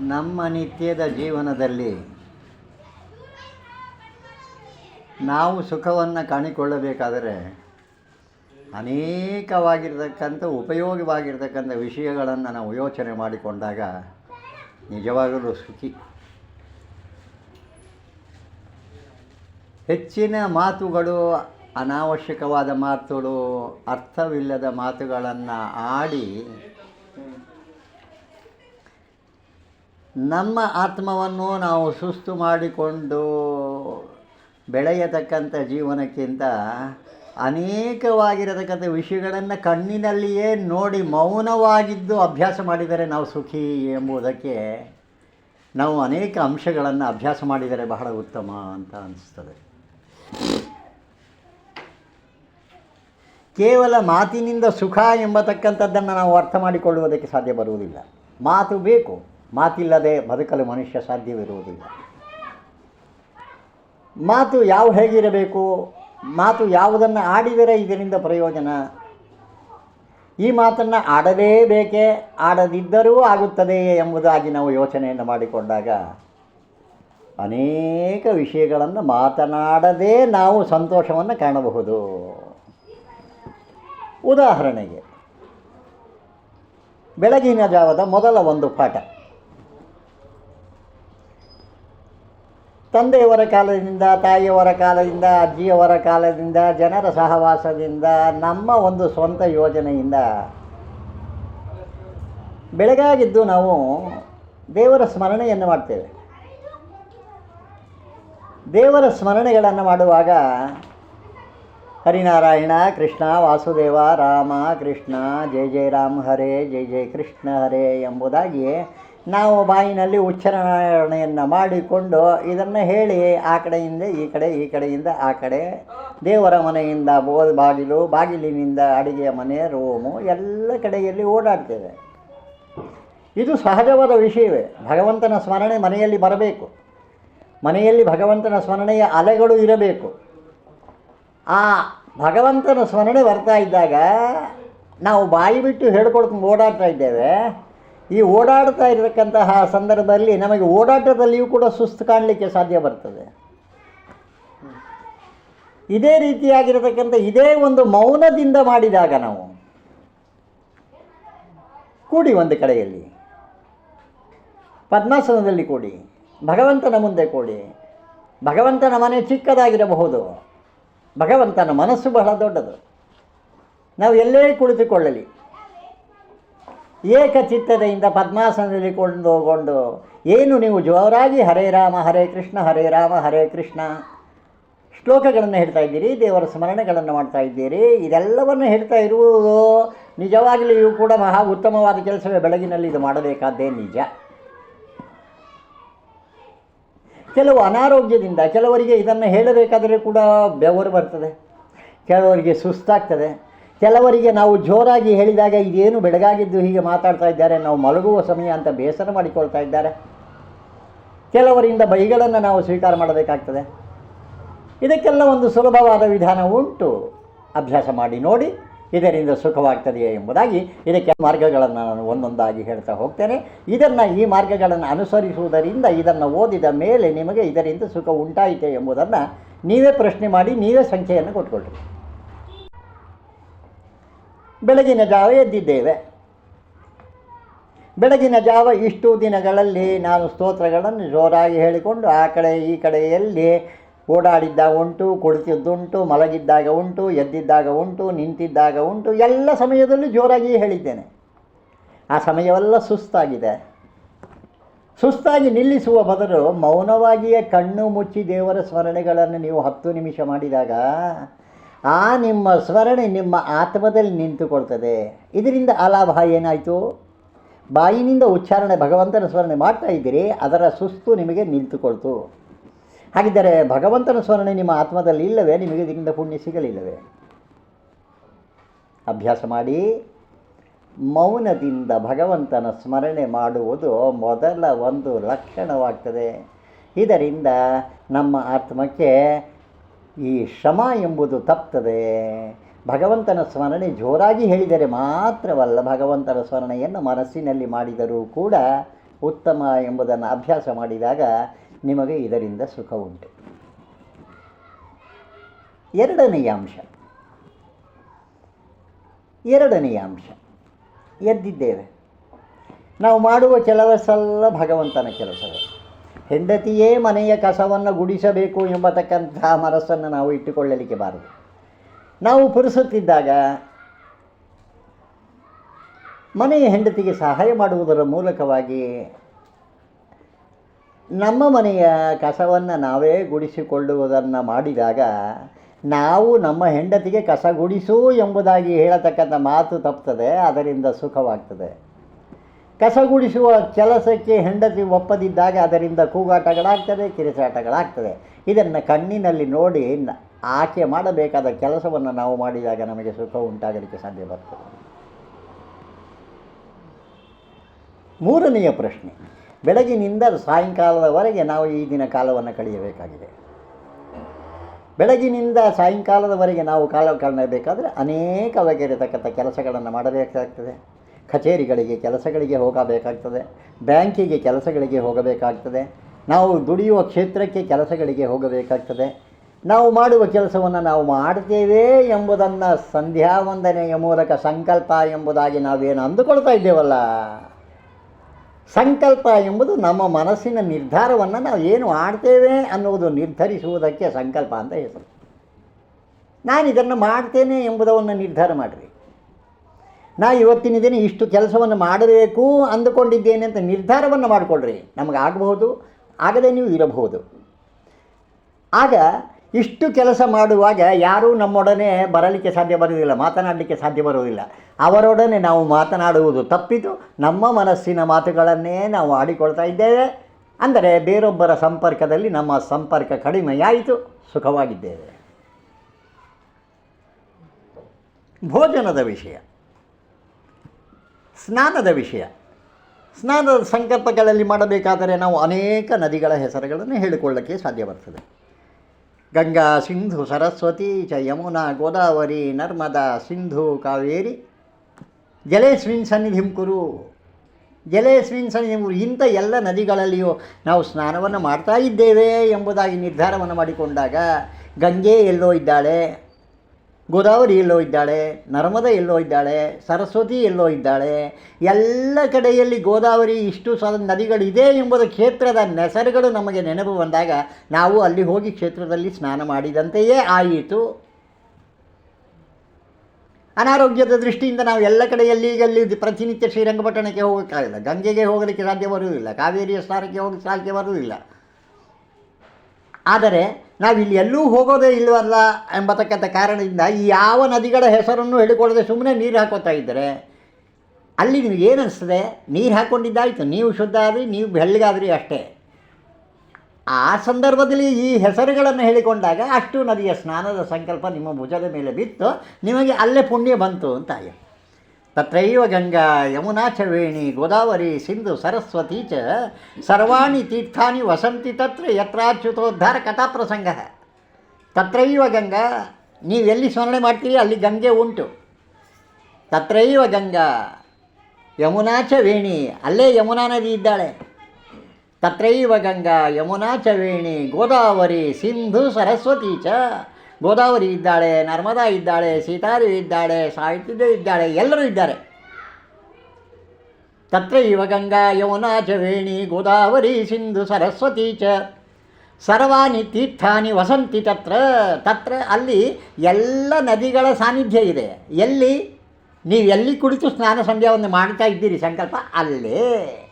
ನಮ್ಮ ನಿತ್ಯದ ಜೀವನದಲ್ಲಿ ನಾವು ಸುಖವನ್ನು ಕಾಣಿಕೊಳ್ಳಬೇಕಾದರೆ ಅನೇಕವಾಗಿರ್ತಕ್ಕಂಥ, ಉಪಯೋಗವಾಗಿರ್ತಕ್ಕಂಥ ವಿಷಯಗಳನ್ನು ನಾವು ಯೋಚನೆ ಮಾಡಿಕೊಂಡಾಗ ನಿಜವಾಗಲೂ ಸುಖಿ. ಹೆಚ್ಚಿನ ಮಾತುಗಳು, ಅನಾವಶ್ಯಕವಾದ ಮಾತುಗಳು, ಅರ್ಥವಿಲ್ಲದ ಮಾತುಗಳನ್ನು ಆಡಿ ನಮ್ಮ ಆತ್ಮವನ್ನು ನಾವು ಸುಸ್ತು ಮಾಡಿಕೊಂಡು ಬೆಳೆಯತಕ್ಕಂಥ ಜೀವನಕ್ಕಿಂತ ಅನೇಕವಾಗಿರತಕ್ಕಂಥ ವಿಷಯಗಳನ್ನು ಕಣ್ಣಿನಲ್ಲಿಯೇ ನೋಡಿ ಮೌನವಾಗಿದ್ದು ಅಭ್ಯಾಸ ಮಾಡಿದರೆ ನಾವು ಸುಖಿ ಎಂಬುದಕ್ಕೆ ನಾವು ಅನೇಕ ಅಂಶಗಳನ್ನು ಅಭ್ಯಾಸ ಮಾಡಿದರೆ ಬಹಳ ಉತ್ತಮ ಅಂತ ಅನಿಸ್ತದೆ. ಕೇವಲ ಮಾತಿನಿಂದ ಸುಖ ಎಂಬತಕ್ಕಂಥದ್ದನ್ನು ನಾವು ಅರ್ಥ ಮಾಡಿಕೊಳ್ಳುವುದಕ್ಕೆ ಸಾಧ್ಯ ಬರುವುದಿಲ್ಲ. ಮಾತು ಬೇಕು. ಮಾತಿಲ್ಲದೆ ಬದುಕಲು ಮನುಷ್ಯ ಸಾಧ್ಯವಿರುವುದಿಲ್ಲ. ಮಾತು ಯಾವ ಹೇಗಿರಬೇಕು, ಮಾತು ಯಾವುದನ್ನು ಆಡಿದರೆ ಇದರಿಂದ ಪ್ರಯೋಜನ? ಈ ಮಾತನ್ನು ಆಡಲೇಬೇಕೇ ಆಡದಿದ್ದರೂ ಆಗುತ್ತದೆಯೇ ಎಂಬುದಾಗಿ ನಾವು ಯೋಚನೆಯನ್ನು ಮಾಡಿಕೊಂಡಾಗ ಅನೇಕ ವಿಷಯಗಳನ್ನು ಮಾತನಾಡದೇ ನಾವು ಸಂತೋಷವನ್ನು ಕಾಣಬಹುದು. ಉದಾಹರಣೆಗೆ, ಬೆಳಗಿನ ಜಾವದ ಮೊದಲ ಒಂದು ಪಾಠ. ತಂದೆಯವರ ಕಾಲದಿಂದ, ತಾಯಿಯವರ ಕಾಲದಿಂದ, ಅಜ್ಜಿಯವರ ಕಾಲದಿಂದ, ಜನರ ಸಹವಾಸದಿಂದ, ನಮ್ಮ ಒಂದು ಸ್ವಂತ ಯೋಜನೆಯಿಂದ ಬೆಳಗಾಗಿದ್ದು ನಾವು ದೇವರ ಸ್ಮರಣೆಯನ್ನು ಮಾಡ್ತೇವೆ. ದೇವರ ಸ್ಮರಣೆಗಳನ್ನು ಮಾಡುವಾಗ ಹರಿನಾರಾಯಣ, ಕೃಷ್ಣ, ವಾಸುದೇವ, ರಾಮ, ಕೃಷ್ಣ ಜಯ ಜೈ ರಾಮ್ ಹರೇ ಜಯ ಜೈ ಕೃಷ್ಣ ಹರೇ ಎಂಬುದಾಗಿ ನಾವು ಬಾಯಿನಲ್ಲಿ ಉಚ್ಚಾರಣೆಯನ್ನು ಮಾಡಿಕೊಂಡು ಇದನ್ನು ಹೇಳಿ ಆ ಕಡೆಯಿಂದ ಈ ಕಡೆ, ಈ ಕಡೆಯಿಂದ ಆ ಕಡೆ. ದೇವರ ಮನೆಯಿಂದ ಬೋ ಬಾಗಿಲು, ಬಾಗಿಲಿನಿಂದ ಅಡುಗೆಯ ಮನೆ, ರೂಮು ಎಲ್ಲ ಕಡೆಯಲ್ಲಿ ಓಡಾಡ್ತೇವೆ. ಇದು ಸಹಜವಾದ ವಿಷಯವೇ. ಭಗವಂತನ ಸ್ಮರಣೆ ಮನೆಯಲ್ಲಿ ಬರಬೇಕು. ಮನೆಯಲ್ಲಿ ಭಗವಂತನ ಸ್ಮರಣೆಯ ಅಲೆಗಳು ಇರಬೇಕು. ಆ ಭಗವಂತನ ಸ್ಮರಣೆ ಬರ್ತಾ ಇದ್ದಾಗ ನಾವು ಬಾಯಿ ಬಿಟ್ಟು ಹೇಳ್ಕೊಡ್ಕೊಂಡು ಓಡಾಡ್ತಾ ಇದ್ದೇವೆ. ಈ ಓಡಾಡ್ತಾ ಇರತಕ್ಕಂತಹ ಸಂದರ್ಭದಲ್ಲಿ ನಮಗೆ ಓಡಾಟದಲ್ಲಿಯೂ ಕೂಡ ಸುಸ್ತು ಕಾಣಲಿಕ್ಕೆ ಸಾಧ್ಯ ಬರ್ತದೆ. ಇದೇ ರೀತಿಯಾಗಿರತಕ್ಕಂಥ ಇದೇ ಒಂದು ಮೌನದಿಂದ ಮಾಡಿದಾಗ ನಾವು ಕೂಡಿ ಒಂದು ಕಡೆಯಲ್ಲಿ. ಪದ್ಮಾಸನದಲ್ಲಿ ಕೂಡಿ, ಭಗವಂತನ ಮುಂದೆ ಕೂಡಿ, ಭಗವಂತನ ಮನೆ ಚಿಕ್ಕದಾಗಿರಬಹುದು, ಭಗವಂತನ ಮನಸ್ಸು ಬಹಳ ದೊಡ್ಡದು. ನಾವು ಎಲ್ಲೇ ಕುಳಿತುಕೊಳ್ಳಲಿ. ಏಕಚಿತ್ತತೆಯಿಂದ ಪದ್ಮಾಸನದಲ್ಲಿ ಕೊಂಡು ಹೋಗೊಂಡು, ಏನು ನೀವು ಜೋರಾಗಿ ಹರೇ ರಾಮ, ಹರೇ ಕೃಷ್ಣ, ಹರೇ ರಾಮ, ಹರೇ ಕೃಷ್ಣ ಶ್ಲೋಕಗಳನ್ನು ಹೇಳ್ತಾ ಇದ್ದೀರಿ, ದೇವರ ಸ್ಮರಣೆಗಳನ್ನು ಮಾಡ್ತಾ ಇದ್ದೀರಿ, ಇದೆಲ್ಲವನ್ನು ಹೇಳ್ತಾ ಇರುವುದು ನಿಜವಾಗಲಿಯೂ ಕೂಡ ಮಹಾ ಉತ್ತಮವಾದ ಕೆಲಸವೇ, ಬೆಳಗಿನಲ್ಲಿ ಇದು ಮಾಡಬೇಕಾದ್ದೇ ನಿಜ. ಕೆಲವು ಅನಾರೋಗ್ಯದಿಂದ, ಕೆಲವರಿಗೆ ಇದನ್ನು ಹೇಳಬೇಕಾದರೆ ಕೂಡ ಬೆವರು ಬರ್ತದೆ, ಕೆಲವರಿಗೆ ಸುಸ್ತಾಗ್ತದೆ ಕೆಲವರಿಗೆ ನಾವು ಜೋರಾಗಿ ಹೇಳಿದಾಗ ಇದೇನು ಬೆಳಗಾಗಿದ್ದು ಹೀಗೆ ಮಾತಾಡ್ತಾ ಇದ್ದಾರೆ, ನಾವು ಮಲಗುವ ಸಮಯ ಅಂತ ಬೇಸರ ಮಾಡಿಕೊಳ್ತಾ ಇದ್ದಾರೆ. ಕೆಲವರಿಂದ ಬೈಗಳನ್ನು ನಾವು ಸ್ವೀಕಾರ ಮಾಡಬೇಕಾಗ್ತದೆ. ಇದಕ್ಕೆಲ್ಲ ಒಂದು ಸುಲಭವಾದ ವಿಧಾನ ಉಂಟು. ಅಭ್ಯಾಸ ಮಾಡಿ ನೋಡಿ, ಇದರಿಂದ ಸುಖವಾಗ್ತದೆಯೇ ಎಂಬುದಾಗಿ ಇದಕ್ಕೆ ಮಾರ್ಗಗಳನ್ನು ನಾನು ಒಂದೊಂದಾಗಿ ಹೇಳ್ತಾ ಹೋಗ್ತೇನೆ. ಇದನ್ನು ಈ ಮಾರ್ಗಗಳನ್ನು ಅನುಸರಿಸುವುದರಿಂದ, ಇದನ್ನು ಓದಿದ ಮೇಲೆ ನಿಮಗೆ ಇದರಿಂದ ಸುಖ ಉಂಟಾಯಿತೆ ಎಂಬುದನ್ನು ನೀವೇ ಪ್ರಶ್ನೆ ಮಾಡಿ, ನೀವೇ ಸಂಖ್ಯೆಯನ್ನು ಕೊಟ್ಕೊಳ್ರಿ. ಬೆಳಗಿನ ಜಾವ ಎದ್ದಿದ್ದೇವೆ. ಬೆಳಗಿನ ಜಾವ ಇಷ್ಟು ದಿನಗಳಲ್ಲಿ ನಾನು ಸ್ತೋತ್ರಗಳನ್ನು ಜೋರಾಗಿ ಹೇಳಿಕೊಂಡು ಆ ಕಡೆ ಈ ಕಡೆಯಲ್ಲಿ ಓಡಾಡಿದ್ದಾಗ ಉಂಟು, ಕುಳಿತಿದ್ದುಂಟು, ಮಲಗಿದ್ದಾಗ ಉಂಟು, ಎದ್ದಿದ್ದಾಗ ಉಂಟು, ನಿಂತಿದ್ದಾಗ ಉಂಟು, ಎಲ್ಲ ಸಮಯದಲ್ಲೂ ಜೋರಾಗಿ ಹೇಳಿದ್ದೇನೆ. ಆ ಸಮಯವೆಲ್ಲ ಸುಸ್ತಾಗಿದೆ. ಸುಸ್ತಾಗಿ ನಿಲ್ಲಿಸುವ ಬದಲು ಮೌನವಾಗಿಯೇ ಕಣ್ಣು ಮುಚ್ಚಿ ದೇವರ ಸ್ಮರಣೆಗಳನ್ನು ನೀವು ಹತ್ತು ನಿಮಿಷ ಮಾಡಿದಾಗ ಆ ನಿಮ್ಮ ಸ್ಮರಣೆ ನಿಮ್ಮ ಆತ್ಮದಲ್ಲಿ ನಿಂತುಕೊಳ್ತದೆ. ಇದರಿಂದ ಅಲಾಭ ಲಾಭ ಏನಾಯಿತು? ಬಾಯಿನಿಂದ ಉಚ್ಚಾರಣೆ, ಭಗವಂತನ ಸ್ಮರಣೆ ಮಾಡ್ತಾ ಇದ್ದೀರಿ, ಅದರ ಸುಸ್ತು ನಿಮಗೆ ನಿಂತುಕೊಳ್ತು. ಹಾಗಿದ್ದರೆ ಭಗವಂತನ ಸ್ಮರಣೆ ನಿಮ್ಮ ಆತ್ಮದಲ್ಲಿ ಇಲ್ಲವೇ? ನಿಮಗೆ ಇದರಿಂದ ಪುಣ್ಯ ಸಿಗಲಿಲ್ಲವೇ? ಅಭ್ಯಾಸ ಮಾಡಿ. ಮೌನದಿಂದ ಭಗವಂತನ ಸ್ಮರಣೆ ಮಾಡುವುದು ಮೊದಲ ಒಂದು ಲಕ್ಷಣವಾಗ್ತದೆ. ಇದರಿಂದ ನಮ್ಮ ಆತ್ಮಕ್ಕೆ ಈ ಶ್ರಮ ಎಂಬುದು ತಪ್ತದೆ. ಭಗವಂತನ ಸ್ಮರಣೆ ಜೋರಾಗಿ ಹೇಳಿದರೆ ಮಾತ್ರವಲ್ಲ ಭಗವಂತನ ಸ್ಮರಣೆಯನ್ನು ಮನಸ್ಸಿನಲ್ಲಿ ಮಾಡಿದರೂ ಕೂಡ ಉತ್ತಮ ಎಂಬುದನ್ನು ಅಭ್ಯಾಸ ಮಾಡಿದಾಗ ನಿಮಗೆ ಇದರಿಂದ ಸುಖ ಉಂಟು. ಎರಡನೆಯ ಅಂಶ. ಎರಡನೆಯ ಅಂಶ. ಎದ್ದಿದ್ದೇವೆ. ನಾವು ಮಾಡುವ ಕೆಲಸಲ್ಲ ಭಗವಂತನ ಕೆಲಸವೇ. ಹೆಂಡತಿಯೇ ಮನೆಯ ಕಸವನ್ನು ಗುಡಿಸಬೇಕು ಎಂಬತಕ್ಕಂತಹ ಮನಸ್ಸನ್ನು ನಾವು ಇಟ್ಟುಕೊಳ್ಳಲಿಕ್ಕೆ ಬಾರದು. ನಾವು ಪುರುಸುತ್ತಿದ್ದಾಗ ಮನೆಯ ಹೆಂಡತಿಗೆ ಸಹಾಯ ಮಾಡುವುದರ ಮೂಲಕವಾಗಿ ನಮ್ಮ ಮನೆಯ ಕಸವನ್ನು ನಾವೇ ಗುಡಿಸಿಕೊಳ್ಳುವುದನ್ನು ಮಾಡಿದಾಗ ನಾವು ನಮ್ಮ ಹೆಂಡತಿಗೆ ಕಸ ಗುಡಿಸು ಎಂಬುದಾಗಿ ಹೇಳತಕ್ಕಂಥ ಮಾತು ತಪ್ತದೆ, ಅದರಿಂದ ಸುಖವಾಗ್ತದೆ. ಕಸ ಗುಡಿಸುವ ಕೆಲಸಕ್ಕೆ ಹೆಂಡತಿ ಒಪ್ಪದಿದ್ದಾಗ ಅದರಿಂದ ಕೂಗಾಟಗಳಾಗ್ತದೆ, ಕಿರಿಚಾಟಗಳಾಗ್ತದೆ. ಇದನ್ನು ಕಣ್ಣಿನಲ್ಲಿ ನೋಡಿ ಆಕೆ ಮಾಡಬೇಕಾದ ಕೆಲಸವನ್ನು ನಾವು ಮಾಡಿದಾಗ ನಮಗೆ ಸುಖ ಉಂಟಾಗಲಿಕ್ಕೆ ಸಾಧ್ಯ ಬರ್ತದೆ. ಮೂರನೆಯ ಪ್ರಶ್ನೆ. ಬೆಳಗಿನಿಂದ ಸಾಯಂಕಾಲದವರೆಗೆ ನಾವು ಈ ದಿನ ಕಾಲವನ್ನು ಕಳೆಯಬೇಕಾಗಿದೆ. ಬೆಳಗಿನಿಂದ ಸಾಯಂಕಾಲದವರೆಗೆ ನಾವು ಕಾಲ ಕಳೆಯಬೇಕಾದ್ರೆ ಅನೇಕ ಬಗೆಯಿರತಕ್ಕಂಥ ಕೆಲಸಗಳನ್ನು ಮಾಡಬೇಕಾಗ್ತದೆ. ಕಚೇರಿಗಳಿಗೆ, ಕೆಲಸಗಳಿಗೆ ಹೋಗಬೇಕಾಗ್ತದೆ. ಬ್ಯಾಂಕಿಗೆ ಕೆಲಸಗಳಿಗೆ ಹೋಗಬೇಕಾಗ್ತದೆ. ನಾವು ದುಡಿಯುವ ಕ್ಷೇತ್ರಕ್ಕೆ ಕೆಲಸಗಳಿಗೆ ಹೋಗಬೇಕಾಗ್ತದೆ. ನಾವು ಮಾಡುವ ಕೆಲಸವನ್ನು ನಾವು ಮಾಡ್ತೇವೆ ಎಂಬುದನ್ನು ಸಂಧ್ಯಾ ವಂದನೆಯ ಮೂಲಕ ಸಂಕಲ್ಪ ಎಂಬುದಾಗಿ ನಾವೇನು ಅಂದುಕೊಳ್ತಾ ಇದ್ದೇವಲ್ಲ? ಸಂಕಲ್ಪ ಎಂಬುದು ನಮ್ಮ ಮನಸ್ಸಿನ ನಿರ್ಧಾರವನ್ನು ನಾವು ಏನು ಮಾಡ್ತೇವೆ ಅನ್ನುವುದು ನಿರ್ಧರಿಸುವುದಕ್ಕೆ ಸಂಕಲ್ಪ ಅಂತ ಹೆಸರು. ನಾನು ಇದನ್ನು ಮಾಡ್ತೇನೆ ಎಂಬುದನ್ನು ನಿರ್ಧಾರ ಮಾಡಿರಿ. ನಾ ಇವತ್ತಿನ ದಿನ ಇಷ್ಟು ಕೆಲಸವನ್ನು ಮಾಡಬೇಕು ಅಂದುಕೊಂಡಿದ್ದೇನೆ ಅಂತ ನಿರ್ಧಾರವನ್ನು ಮಾಡಿಕೊಳ್ಳ್ರಿ ನಮಗೆ ಆಗಬಹುದು, ಆಗದೆ ನೀವು ಇರಬಹುದು. ಆಗ ಇಷ್ಟು ಕೆಲಸ ಮಾಡುವಾಗ ಯಾರೂ ನಮ್ಮೊಡನೆ ಬರಲಿಕ್ಕೆ ಸಾಧ್ಯ ಬರುವುದಿಲ್ಲ, ಮಾತನಾಡಲಿಕ್ಕೆ ಸಾಧ್ಯ ಬರುವುದಿಲ್ಲ. ಅವರೊಡನೆ ನಾವು ಮಾತನಾಡುವುದು ತಪ್ಪಿತು, ನಮ್ಮ ಮನಸ್ಸಿನ ಮಾತುಗಳನ್ನೇ ನಾವು ಆಡಿಕೊಳ್ತಾ ಇದ್ದೇವೆ. ಅಂದರೆ ಬೇರೊಬ್ಬರ ಸಂಪರ್ಕದಲ್ಲಿ ನಮ್ಮ ಸಂಪರ್ಕ ಕಡಿಮೆಯಾಯಿತು, ಸುಖವಾಗಿದ್ದೇವೆ. ಭೋಜನದ ವಿಷಯ. ಸ್ನಾನದ ವಿಷಯ. ಸ್ನಾನದ ಸಂಕಲ್ಪಗಳಲ್ಲಿ ಮಾಡಬೇಕಾದರೆ ನಾವು ಅನೇಕ ನದಿಗಳ ಹೆಸರುಗಳನ್ನು ಹೇಳಿಕೊಳ್ಳಕ್ಕೆ ಸಾಧ್ಯ ಬರ್ತದೆ. ಗಂಗಾ, ಸಿಂಧು, ಸರಸ್ವತಿ, ಚ ಯಮುನಾ, ಗೋದಾವರಿ, ನರ್ಮದಾ, ಸಿಂಧು, ಕಾವೇರಿ ಜಲೇಸ್ಮಿನ್ ಸನ್ನಿಧಿಂ ಕುರು ಜಲೇಸ್ಮಿನ್ ಸನ್ನಿಧಿಂ ಕುರು ಇಂಥ ಎಲ್ಲ ನದಿಗಳಲ್ಲಿಯೂ ನಾವು ಸ್ನಾನವನ್ನು ಮಾಡ್ತಾ ಇದ್ದೇವೆ ಎಂಬುದಾಗಿ ನಿರ್ಧಾರವನ್ನು ಮಾಡಿಕೊಂಡಾಗ ಗಂಗೆ ಎಲ್ಲೋ ಇದ್ದಾಳೆ. ಗೋದಾವರಿ ಎಲ್ಲೋ ಇದ್ದಾಳೆ, ನರ್ಮದ ಎಲ್ಲೋ ಇದ್ದಾಳೆ, ಸರಸ್ವತಿ ಎಲ್ಲೋ ಇದ್ದಾಳೆ, ಎಲ್ಲ ಕಡೆಯಲ್ಲಿ ಗೋದಾವರಿ ಇಷ್ಟು ಸ ನದಿಗಳಿದೆ ಎಂಬುದು ಕ್ಷೇತ್ರದ ನೆಸರುಗಳು ನಮಗೆ ನೆನಪು ಬಂದಾಗ ನಾವು ಅಲ್ಲಿ ಹೋಗಿ ಕ್ಷೇತ್ರದಲ್ಲಿ ಸ್ನಾನ ಮಾಡಿದಂತೆಯೇ ಆಯಿತು. ಅನಾರೋಗ್ಯದ ದೃಷ್ಟಿಯಿಂದ ನಾವು ಎಲ್ಲ ಕಡೆಯಲ್ಲಿ ಅಲ್ಲಿ ಪ್ರತಿನಿತ್ಯ ಶ್ರೀರಂಗಪಟ್ಟಣಕ್ಕೆ ಹೋಗೋಕ್ಕಾಗಲ್ಲ. ಗಂಗೆಗೆ ಹೋಗಲಿಕ್ಕೆ ಸಾಧ್ಯ ಬರುವುದಿಲ್ಲ, ಕಾವೇರಿಯ ಸ್ಥಾನಕ್ಕೆ ಹೋಗಲಿಕ್ಕೆ ಸಾಧ್ಯ ಬರುವುದಿಲ್ಲ. ಆದರೆ ನಾವಿಲ್ಲಿ ಎಲ್ಲೂ ಹೋಗೋದೇ ಇಲ್ಲವಲ್ಲ ಎಂಬತಕ್ಕಂಥ ಕಾರಣದಿಂದ ಈ ಯಾವ ನದಿಗಳ ಹೆಸರನ್ನು ಹೇಳಿಕೊಳ್ಳದೆ ಸುಮ್ಮನೆ ನೀರು ಹಾಕೋತಾ ಇದ್ದರೆ, ಅಲ್ಲಿ ನಿಮಗೆ ಏನು ಅನಿಸ್ತದೆ? ನೀರು ಹಾಕ್ಕೊಂಡಿದ್ದಾಯಿತು ನೀವು ಶುದ್ಧ ಆದ್ರಿ, ನೀವು ಬೆಳ್ಳಿಗಾದ್ರಿ ಅಷ್ಟೇ. ಆ ಸಂದರ್ಭದಲ್ಲಿ ಈ ಹೆಸರುಗಳನ್ನು ಹೇಳಿಕೊಂಡಾಗ ಅಷ್ಟು ನದಿಯ ಸ್ನಾನದ ಸಂಕಲ್ಪ ನಿಮ್ಮ ಭುಜದ ಮೇಲೆ ಬಿತ್ತು, ನಿಮಗೆ ಅಲ್ಲೇ ಪುಣ್ಯ ಬಂತು ಅಂತ ಯಮುನಾ ಚ ವೇಣಿ ಗೋದಾವರಿ ಸಿಂಧು ಸರಸ್ವತಿ ಚ ಸರ್ವಾಣಿ ತೀರ್ಥಾನಿ ವಸಂತಿ ತತ್ರ ಯತ್ರಾಚ್ಯುತೋದ್ಧಾರ ಕಥಾಪ್ರಸಂಗ ತತ್ರೈವ ಗಂಗಾ ನೀವೆಲ್ಲಿ ಸ್ಮರಣೆ ಮಾಡ್ತೀರಿ? ಅಲ್ಲಿ ಗಂಗೆ ಉಂಟು. ತತ್ರೈವ ಗಂಗಾ, ಯಮುನಾ ಚ ವೇಣಿ ಅಲ್ಲೇ ಯಮುನಾ ನದಿ ಇದ್ದಾಳೆ. ತತ್ರೈವ ಗಂಗಾ, ಯಮುನಾ ಚ ವೇಣಿ ಗೋದಾವರಿ, ಸಿಂಧು, ಸರಸ್ವತಿ ಚ ಗೋದಾವರಿ ಇದ್ದಾಳೆ, ನರ್ಮದಾ ಇದ್ದಾಳೆ, ಸೀತಾದೇವಿ ಇದ್ದಾಳೆ, ಸಾಹಿತ್ಯದೇವಿ ಇದ್ದಾಳೆ, ಎಲ್ಲರೂ ಇದ್ದಾರೆ. ತತ್ರೈವ ಗಂಗಾ ಯಮುನಾ ಚ ವೇಣಿ ಗೋದಾವರಿ ಸಿಂಧು ಸರಸ್ವತಿ ಚ. ಸರ್ವಾಣಿ ತೀರ್ಥಾನಿ ವಸಂತಿ ತತ್ರ. ತತ್ರ ಅಲ್ಲಿ ಎಲ್ಲ ನದಿಗಳ ಸಾನ್ನಿಧ್ಯ ಇದೆ. ಎಲ್ಲಿ? ನೀವು ಎಲ್ಲಿ ಕುಳಿತು ಸ್ನಾನ ಸಂಧ್ಯಾವನ್ನು ಮಾಡ್ತಾ ಇದ್ದೀರಿ ಸಂಕಲ್ಪ? ಅಲ್ಲೇ.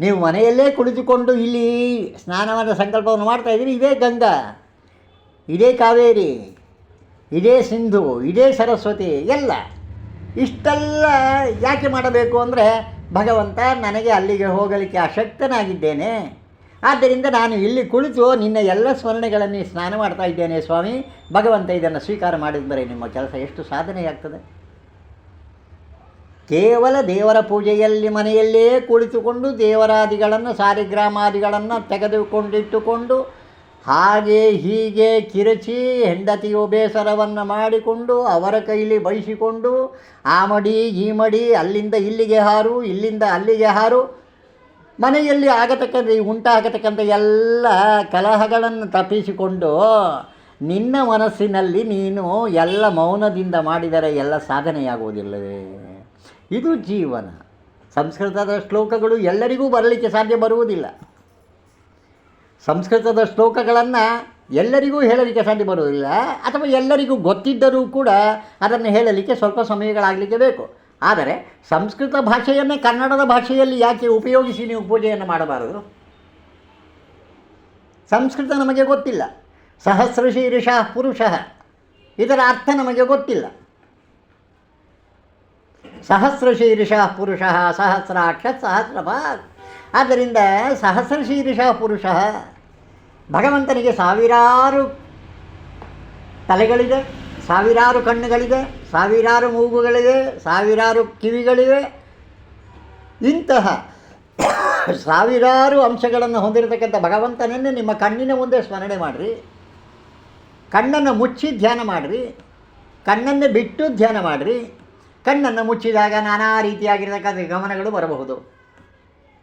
ನೀವು ಮನೆಯಲ್ಲೇ ಕುಳಿತುಕೊಂಡು ಇಲ್ಲಿ ಸ್ನಾನವನ್ನು ಸಂಕಲ್ಪವನ್ನು ಮಾಡ್ತಾ ಇದ್ದೀರಿ. ಇದೇ ಗಂಗಾ. ಇದೇ ಕಾವೇರಿ, ಇದೇ ಸಿಂಧು, ಇದೇ ಸರಸ್ವತಿ, ಎಲ್ಲ. ಇಷ್ಟೆಲ್ಲ ಯಾಕೆ ಮಾಡಬೇಕು ಅಂದರೆ, ಭಗವಂತ ನನಗೆ ಅಲ್ಲಿಗೆ ಹೋಗಲಿಕ್ಕೆ ಅಶಕ್ತನಾಗಿದ್ದೇನೆ ಆದ್ದರಿಂದ ನಾನು ಇಲ್ಲಿ ಕುಳಿತು ನಿನ್ನ ಎಲ್ಲ ಸ್ಮರಣೆಗಳನ್ನು ಸ್ನಾನ ಮಾಡ್ತಾ ಇದ್ದೇನೆ ಸ್ವಾಮಿ. ಭಗವಂತ ಇದನ್ನು ಸ್ವೀಕಾರ ಮಾಡಿದರೆ ನಿಮ್ಮ ಕೆಲಸ ಎಷ್ಟು ಸಾಧನೆಯಾಗ್ತದೆ? ಕೇವಲ ದೇವರ ಪೂಜೆಯಲ್ಲಿ ಮನೆಯಲ್ಲೇ ಕುಳಿತುಕೊಂಡು ದೇವರಾದಿಗಳನ್ನು ಸಾರಿಗ್ರಾಮಾದಿಗಳನ್ನು ತೆಗೆದುಕೊಂಡಿಟ್ಟುಕೊಂಡು ಹಾಗೆ ಹೀಗೆ ಕಿರಚಿ ಹೆಂಡತಿಯು ಬೇಸರವನ್ನು ಮಾಡಿಕೊಂಡು ಅವರ ಕೈಲಿ ಬಯಸಿಕೊಂಡು, ಆ ಮಡಿ, ಈ ಮಡಿ, ಅಲ್ಲಿಂದ ಇಲ್ಲಿಗೆ ಹಾರು, ಇಲ್ಲಿಂದ ಅಲ್ಲಿಗೆ ಹಾರು, ಮನೆಯಲ್ಲಿ ಆಗತಕ್ಕಂಥ ಉಂಟಾಗತಕ್ಕಂಥ ಎಲ್ಲ ಕಲಹಗಳನ್ನು ತಪ್ಪಿಸಿಕೊಂಡು, ನಿನ್ನ ಮನಸ್ಸಿನಲ್ಲಿ ನೀನು ಎಲ್ಲ ಮೌನದಿಂದ ಮಾಡಿದರೆ ಎಲ್ಲ ಸಾಧನೆಯಾಗುವುದಿಲ್ಲವೇ? ಇದು ಜೀವನ. ಸಂಸ್ಕೃತದ ಶ್ಲೋಕಗಳು ಎಲ್ಲರಿಗೂ ಬರಲಿಕ್ಕೆ ಸಾಧ್ಯ ಬರುವುದಿಲ್ಲ. ಸಂಸ್ಕೃತದ ಶ್ಲೋಕಗಳನ್ನು ಎಲ್ಲರಿಗೂ ಹೇಳಲಿಕ್ಕೆ ಸಾಧ್ಯ ಬರುವುದಿಲ್ಲ, ಅಥವಾ ಎಲ್ಲರಿಗೂ ಗೊತ್ತಿದ್ದರೂ ಕೂಡ ಅದನ್ನು ಹೇಳಲಿಕ್ಕೆ ಸ್ವಲ್ಪ ಸಮಯಗಳಾಗಲಿಕ್ಕೆ ಬೇಕು. ಆದರೆ ಸಂಸ್ಕೃತ ಭಾಷೆಯನ್ನೇ ಕನ್ನಡದ ಭಾಷೆಯಲ್ಲಿ ಯಾಕೆ ಉಪಯೋಗಿಸಿ ನೀವು ಪೂಜೆಯನ್ನು ಮಾಡಬಾರದು? ಸಂಸ್ಕೃತ ನಮಗೆ ಗೊತ್ತಿಲ್ಲ. ಸಹಸ್ರಶೀರ್ಷ ಪುರುಷ, ಇದರ ಅರ್ಥ ನಮಗೆ ಗೊತ್ತಿಲ್ಲ. ಸಹಸ್ರಶೀರ್ಷ ಪುರುಷ, ಸಹಸ್ರಾಕ್ಷ ಸಹಸ್ರಪಾತ್ ಆದ್ದರಿಂದ ಸಹಸ್ರಶೀರ್ಷ ಪುರುಷ ಭಗವಂತನಿಗೆ ಸಾವಿರಾರು ತಲೆಗಳಿದೆ, ಸಾವಿರಾರು ಕಣ್ಣುಗಳಿದೆ, ಸಾವಿರಾರು ಮೂಗುಗಳಿವೆ ಸಾವಿರಾರು ಕಿವಿಗಳಿವೆ. ಇಂತಹ ಸಾವಿರಾರು ಅಂಶಗಳನ್ನು ಹೊಂದಿರತಕ್ಕಂಥ ಭಗವಂತನನ್ನೇ ನಿಮ್ಮ ಕಣ್ಣಿನ ಮುಂದೆ ಸ್ಮರಣೆ ಮಾಡಿರಿ. ಕಣ್ಣನ್ನು ಮುಚ್ಚಿ ಧ್ಯಾನ ಮಾಡಿರಿ. ಕಣ್ಣನ್ನು ಬಿಟ್ಟು ಧ್ಯಾನ ಮಾಡಿರಿ. ಕಣ್ಣನ್ನು ಮುಚ್ಚಿದಾಗ ನಾನಾ ರೀತಿಯಾಗಿರ್ತಕ್ಕಂಥ ಗಮನಗಳು ಬರಬಹುದು.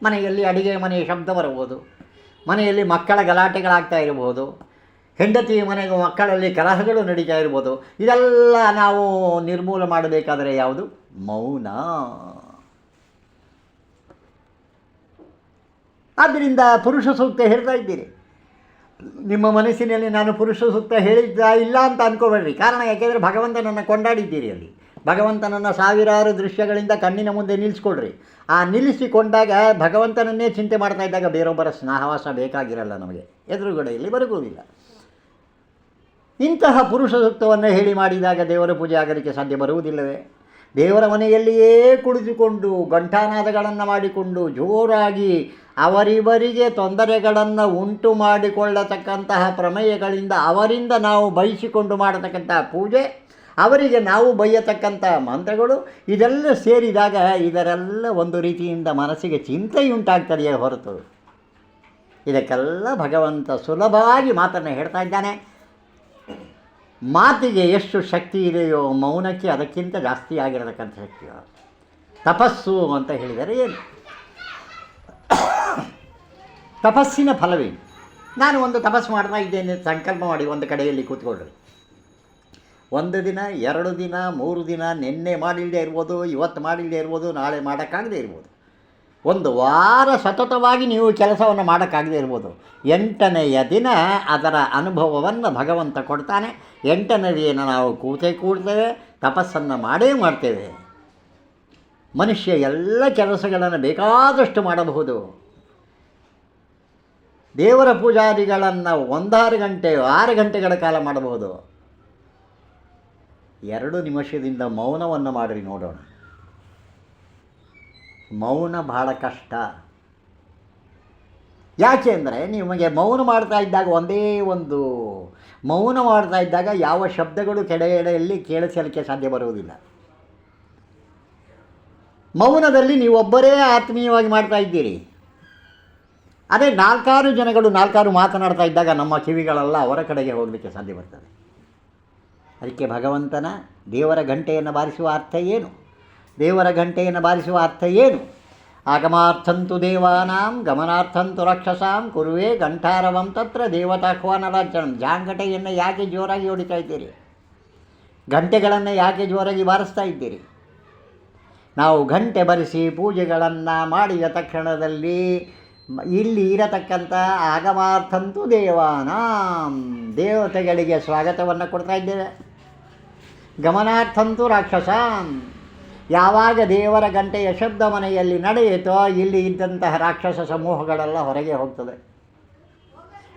ಮನೆಯಲ್ಲಿ ಅಡಿಗೆ ಮನೆಯ ಶಬ್ದ ಬರಬಹುದು. ಮನೆಯಲ್ಲಿ ಮಕ್ಕಳ ಗಲಾಟೆಗಳಾಗ್ತಾ ಇರಬಹುದು. ಹೆಂಡತಿ ಮನೆಗೂ ಮಕ್ಕಳಲ್ಲಿ ಕಲಹಗಳು ನಡೀತಾ ಇರ್ಬೋದು ಇದೆಲ್ಲ ನಾವು ನಿರ್ಮೂಲ ಮಾಡಬೇಕಾದರೆ ಯಾವುದು? ಮೌನ. ಆದ್ದರಿಂದ ಪುರುಷ ಸೂಕ್ತ ಹೇಳ್ತಾ ಇದ್ದೀರಿ. ನಿಮ್ಮ ಮನಸ್ಸಿನಲ್ಲಿ ನಾನು ಪುರುಷ ಸೂಕ್ತ ಹೇಳಿದ್ದ ಇಲ್ಲ ಅಂತ ಅಂದ್ಕೋಬೇಡ್ರಿ ಕಾರಣ ಯಾಕೆಂದರೆ ಭಗವಂತನನ್ನು ಕೊಂಡಾಡಿದ್ದೀರಿ ಅಲ್ಲಿ. ಭಗವಂತನನ್ನು ಸಾವಿರಾರು ದೃಶ್ಯಗಳಿಂದ ಕಣ್ಣಿನ ಮುಂದೆ ನಿಲ್ಲಿಸ್ಕೊಳ್ರಿ. ಆ ನಿಲ್ಲಿಸಿಕೊಂಡಾಗ ಭಗವಂತನನ್ನೇ ಚಿಂತೆ ಮಾಡ್ತಾ ಇದ್ದಾಗ ಬೇರೊಬ್ಬರ ಸ್ನೇಹವಾಸ ಬೇಕಾಗಿರಲ್ಲ ನಮಗೆ. ಎದುರುಗಡೆಯಲ್ಲಿ ಬರುವುದಿಲ್ಲ ಇಂತಹ ಪುರುಷ ಸೂಕ್ತವನ್ನು ಹೇಳಿ ಮಾಡಿದಾಗ ದೇವರ ಪೂಜೆ ಆಗಲಿಕ್ಕೆ ಸಾಧ್ಯ ಬರುವುದಿಲ್ಲವೇ? ದೇವರ ಮನೆಯಲ್ಲಿಯೇ ಕುಳಿತುಕೊಂಡು ಗಂಟಾನಾದಗಳನ್ನು ಮಾಡಿಕೊಂಡು ಜೋರಾಗಿ ಅವರಿವರಿಗೆ ತೊಂದರೆಗಳನ್ನು ಉಂಟು ಮಾಡಿಕೊಳ್ಳತಕ್ಕಂತಹ ಪ್ರಮೇಯಗಳಿಂದ ಅವರಿಂದ ನಾವು ಬಯಸಿಕೊಂಡು ಮಾಡತಕ್ಕಂತಹ ಪೂಜೆ ಅವರಿಗೆ ನಾವು ಬಯ್ಯತಕ್ಕಂಥ ಮಂತ್ರಗಳು ಇದೆಲ್ಲ ಸೇರಿದಾಗ ಇದರೆಲ್ಲ ಒಂದು ರೀತಿಯಿಂದ ಮನಸ್ಸಿಗೆ ಚಿಂತೆಯುಂಟಾಗ್ತದೆಯೇ ಹೊರತು. ಇದಕ್ಕೆಲ್ಲ ಭಗವಂತ ಸುಲಭವಾಗಿ ಮಾತನ್ನು ಹೇಳ್ತಾ ಇದ್ದಾನೆ. ಮಾತಿಗೆ ಎಷ್ಟು ಶಕ್ತಿ ಇದೆಯೋ ಮೌನಕ್ಕೆ ಅದಕ್ಕಿಂತ ಜಾಸ್ತಿ ಆಗಿರತಕ್ಕಂಥ ಶಕ್ತಿ ತಪಸ್ಸು ಅಂತ ಹೇಳಿದರೆ ಏನು? ತಪಸ್ಸಿನ ಫಲವೇನು? ನಾನು ಒಂದು ತಪಸ್ಸು ಮಾಡ್ತಾ ಇದ್ದೇನೆ, ಸಂಕಲ್ಪ ಮಾಡಿ ಒಂದು ಕಡೆಯಲ್ಲಿ ಕೂತ್ಕೊಳ್ರಿ ಒಂದು ದಿನ, ಎರಡು ದಿನ, ಮೂರು ದಿನ, ನಿನ್ನೆ ಮಾಡಿಲ್ಲದೆ ಇರ್ಬೋದು, ಇವತ್ತು ಮಾಡಿಲ್ಲದೆ ಇರ್ಬೋದು, ನಾಳೆ ಮಾಡೋಕ್ಕಾಗದೆ ಇರ್ಬೋದು. ಒಂದು ವಾರ ಸತತವಾಗಿ ನೀವು ಕೆಲಸವನ್ನು ಮಾಡೋಕ್ಕಾಗದೇ ಇರ್ಬೋದು. ಎಂಟನೆಯ ದಿನ ಅದರ ಅನುಭವವನ್ನು ಭಗವಂತ ಕೊಡ್ತಾನೆ. ಎಂಟನೇ ದಿನ ನಾವು ಕೂತೆ ಕೂಡ್ತೇವೆ ತಪಸ್ಸನ್ನು ಮಾಡೇ ಮಾಡ್ತೇವೆ. ಮನುಷ್ಯ ಎಲ್ಲ ಕೆಲಸಗಳನ್ನು ಬೇಕಾದಷ್ಟು ಮಾಡಬಹುದು. ದೇವರ ಪೂಜಾದಿಗಳನ್ನು ಒಂದಾರು ಗಂಟೆ, ಆರು ಗಂಟೆಗಳ ಕಾಲ ಮಾಡಬಹುದು. ಎರಡು ನಿಮಿಷದಿಂದ ಮೌನವನ್ನು ಮಾಡಿರಿ, ನೋಡೋಣ. ಮೌನ ಬಹಳ ಕಷ್ಟ. ಯಾಕೆ ಅಂದರೆ ನಿಮಗೆ ಮೌನ ಮಾಡ್ತಾ ಇದ್ದಾಗ ಒಂದೇ ಒಂದು, ಮೌನ ಮಾಡ್ತಾ ಇದ್ದಾಗ ಯಾವ ಶಬ್ದಗಳು ಕೆಡೆಯಲ್ಲಿ ಕೇಳಿಸಲಿಕ್ಕೆ ಸಾಧ್ಯ ಬರುವುದಿಲ್ಲ. ಮೌನದಲ್ಲಿ ನೀವೊಬ್ಬರೇ ಆತ್ಮೀಯವಾಗಿ ಮಾಡ್ತಾ ಇದ್ದೀರಿ. ಅದೇ ನಾಲ್ಕಾರು ಜನಗಳು ನಾಲ್ಕಾರು ಮಾತನಾಡ್ತಾ ಇದ್ದಾಗ ನಮ್ಮ ಕಿವಿಗಳೆಲ್ಲ ಅವರ ಕಡೆಗೆ ಹೋಗಲಿಕ್ಕೆ ಸಾಧ್ಯ ಬರ್ತದೆ. ಅದಕ್ಕೆ ಭಗವಂತನ ದೇವರ ಗಂಟೆಯನ್ನು ಬಾರಿಸುವ ಅರ್ಥ ಏನು? ದೇವರ ಗಂಟೆಯನ್ನು ಬಾರಿಸುವ ಅರ್ಥ ಏನು? ಆಗಮಾರ್ಥಂತು ದೇವಾನಾಂ, ಗಮನಾರ್ಥಂತು ರಕ್ಷಸಾಂ, ಕುರುವೆ ಘಂಟಾರವಂ ತತ್ರ ದೇವತಾಹ್ವಾನರಾಚರಣಂ ಜಾಂಗಟೆಯನ್ನು ಯಾಕೆ ಜೋರಾಗಿ ಹೊಡಿತಾ ಇದ್ದೀರಿ? ಗಂಟೆಗಳನ್ನು ಯಾಕೆ ಜೋರಾಗಿ ಬಾರಿಸ್ತಾ ಇದ್ದೀರಿ? ನಾವು ಗಂಟೆ ಬರೆಸಿ ಪೂಜೆಗಳನ್ನು ಮಾಡಿದ ತಕ್ಷಣದಲ್ಲಿ ಇಲ್ಲಿ ಇರತಕ್ಕಂಥ ಆಗಮಾರ್ಥಂತು ದೇವಾನಾಂ ದೇವತೆಗಳಿಗೆ ಸ್ವಾಗತವನ್ನು ಕೊಡ್ತಾ ಇದ್ದೇವೆ. ಗಮನಾರ್ಥಂತು ರಾಕ್ಷಸಾನ್. ಯಾವಾಗ ದೇವರ ಗಂಟೆಯ ಶಬ್ದ ಮನೆಯಲ್ಲಿ ನಡೆಯಿತೋ ಇಲ್ಲಿ ಇದ್ದಂತಹ ರಾಕ್ಷಸ ಸಮೂಹಗಳೆಲ್ಲ ಹೊರಗೆ ಹೋಗ್ತದೆ.